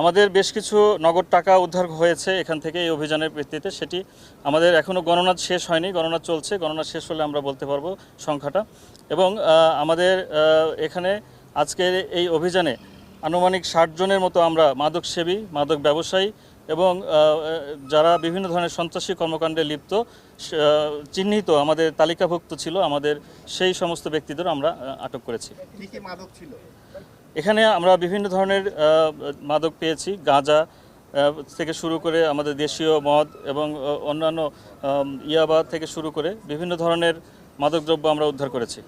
আমাদের বেশ কিছু নগদ টাকা উদ্ধার হয়েছে এখান থেকে এই অভিযানের ভিত্তিতে। সেটি আমাদের এখনও গণনা শেষ হয়নি, গণনা চলছে। গণনা শেষ হলে আমরা বলতে পারব সংখ্যাটা। এবং আমাদের এখানে আজকের এই অভিযানে আনুমানিক ষাট জনের মতো আমরা মাদক সেবী মাদক ব্যবসায়ী এবং যারা বিভিন্ন ধরনের সন্ত্রাসী কর্মকাণ্ডে লিপ্ত চিহ্নিত আমাদের তালিকাভুক্ত ছিল, আমাদের সেই সমস্ত ব্যক্তিদের আমরা আটক করেছি। মাদক ছিল? এখানে আমরা বিভিন্ন ধরনের মাদক পেয়েছি, গাঁজা থেকে শুরু করে আমাদের দেশীয় মদ এবং অন্যান্য ইয়াবা থেকে শুরু করে বিভিন্ন ধরনের মাদকদ্রব্য আমরা উদ্ধার করেছি।